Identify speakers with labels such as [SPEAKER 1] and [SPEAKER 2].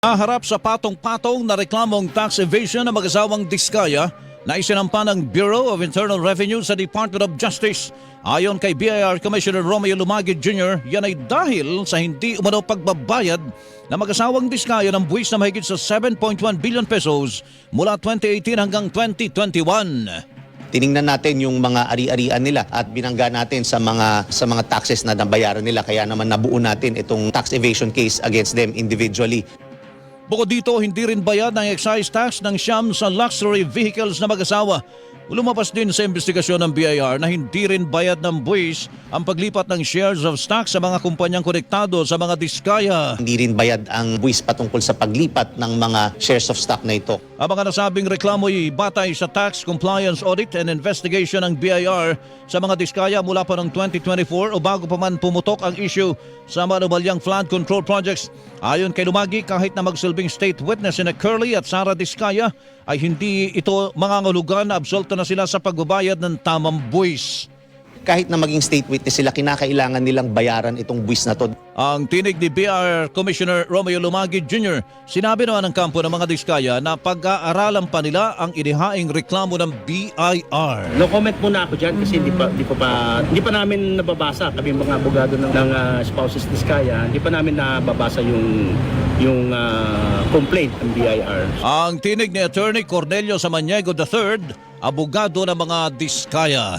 [SPEAKER 1] Naharap sa patong-patong na reklamong tax evasion ng mag-asawang Diskaya na isinampa ng Bureau of Internal Revenue sa Department of Justice. Ayon kay BIR Commissioner Romeo Lumagid Jr., yan ay dahil sa hindi umano pagbabayad na mag-asawang Diskaya ng buwis na mahigit sa 7.1 billion pesos mula 2018 hanggang 2021.
[SPEAKER 2] tiningnan natin yung mga ari-arian nila at binangga natin sa mga sa mga taxes na nabayaran nila kaya naman nabuo natin itong tax evasion case against them individually.
[SPEAKER 1] Bukod dito, hindi rin bayad ng excise tax ng siyam sa luxury vehicles na mag-asawa. Lumabas din sa investigasyon ng BIR na hindi rin bayad ng buwis ang paglipat ng shares of stock sa mga kumpanyang konektado sa mga diskaya.
[SPEAKER 2] Hindi rin bayad ang buwis patungkol sa paglipat ng mga shares of stock na ito.
[SPEAKER 1] Ang mga nasabing reklamo ay batay sa Tax Compliance Audit and Investigation ng BIR sa mga diskaya mula pa noong 2024 o bago pa man pumutok ang issue sa manubalyang flood control projects. Ayon kay Lumagi, kahit na magsilbing state witness na Curly at Sara Diskaya ay hindi ito mangangulugan na absolto na sila sa pagbabayad ng tamang buwis.
[SPEAKER 2] Kahit na maging state witness sila, kinakailangan nilang bayaran itong buwis na to.
[SPEAKER 1] Ang tinig ni BR Commissioner Romeo Lumagi Jr. Sinabi naman ng kampo ng mga diskaya na pag-aaralan pa nila ang inihaing reklamo ng BIR.
[SPEAKER 3] No comment muna ako dyan kasi hindi pa, hindi pa, pa, hindi pa namin nababasa kami mga abogado ng, ng ah, spouses ni Skaya, hindi pa namin nababasa yung yung ah, complaint ng BIR.
[SPEAKER 1] Ang tinig ni Attorney Cornelio Samaniego III, abogado ng mga diskaya.